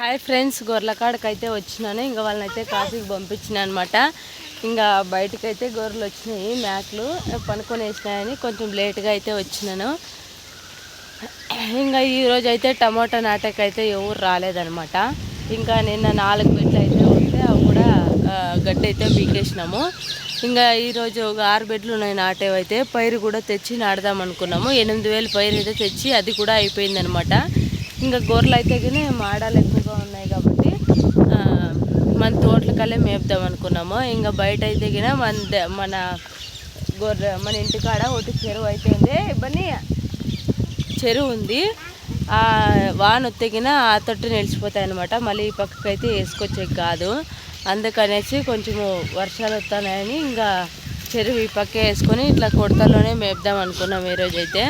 Hi friends గొర్రెలకాడకి అయితే వచ్చినాను. ఇంకా వాళ్ళని అయితే కాఫీకి పంపించిన అనమాట ఇంకా బయటకు అయితే గొర్రెలు వచ్చినాయి మేకలు పనుకొని వేసినాయని కొంచెం లేట్గా అయితే వచ్చినాను. ఇంకా ఈరోజు అయితే టమాటా నాటకైతే ఎవరు రాలేదనమాట ఇంకా నిన్న నాలుగు బెడ్లు అయితే ఉంటే అవి కూడా గడ్డ గడ్డి అయితే పీకేసినాము. ఇంకా ఈరోజు ఒక ఆరు బెడ్లు ఉన్నాయి నాటేవైతే పైరు కూడా తెచ్చి నాడదాం అనుకున్నాము. ఎనిమిది వేలు పైరు అయితే తెచ్చి అది కూడా అయిపోయిందనమాట ఇంకా గొర్రెలు అయితే కానీ మాడాలు ఎక్కువగా ఉన్నాయి కాబట్టి మన తోటలకల్లే మేపుదాం అనుకున్నాము. ఇంకా బయట అయితే గిన మన ద- మన గొర్రె మన ఇంటికాడ ఒకటి చెరువు అయితే ఉంది. ఇవన్నీ చెరువు ఉంది. ఆ వాన ఒత్తిగిన ఆ తొట్టు నిలిచిపోతాయి అనమాట మళ్ళీ ఈ పక్కకి అయితే వేసుకొచ్చే కాదు. అందుకనేసి కొంచెము వర్షాలు వస్తున్నాయని ఇంకా చెరువు ఈ పక్క వేసుకొని ఇట్లా కొడతలోనే మేపుదాం అనుకున్నాం ఈరోజు అయితే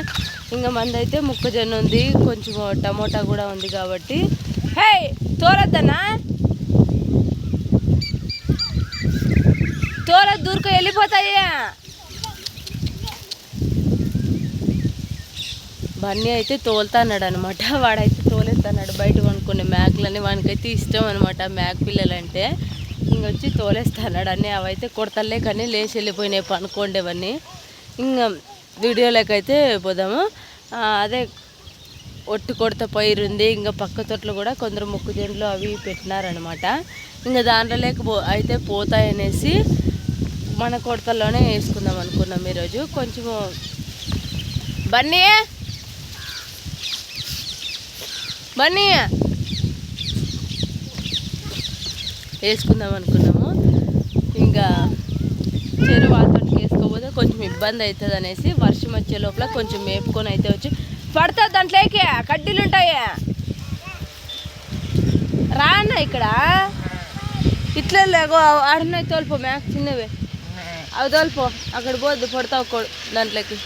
ఇంకా మందైతే మొక్కజొన్న ఉంది కొంచెం టమోటా కూడా ఉంది కాబట్టి. హే తోరద్దనా తోర దూరుకు వెళ్ళిపోతాయా. బన్నీ అయితే తోలుతాన్నాడు అనమాట వాడైతే తోలేస్తాడు బయట కొనుక్కునే మేకలని వానికైతే ఇష్టం అనమాట మేక పిల్లలంటే ఇంకొచ్చి తోలేస్తాన్నాడు అన్నీ అవైతే కొడతలే కానీ లేచి వెళ్ళిపోయినాయి పనుకోండేవన్నీ. ఇంకా వీడియోలోకి అయితే పోదాము అదే ఒట్టు కొడత పైరుంది. ఇంకా పక్క తోటలో కూడా కొందరు మొక్కజొన్నలు అవి పెట్టినారనమాట. ఇంకా దాంట్లో లేక పో అయితే పోతాయనేసి మన కొడతల్లోనే వేసుకుందాం అనుకున్నాం ఈరోజు. కొంచెము బన్నీ! బన్నీ! వేసుకుందాం అనుకున్నాము. ఇంకా చెరువు ఇబ్బంది అవుతుంది అనేసి వర్షం వచ్చే లోపల కొంచెం మేపుకొని అయితే వచ్చి పడుతుంది దాంట్లోకి. కడ్డీలు ఉంటాయి రా అన్న ఇక్కడ. ఇట్లా లేగో ఆడున్నాయి తోలిపో మేక చిన్నవి. అవి తోలిపో. అక్కడ పోద్దు పడతావు దాంట్లోకి.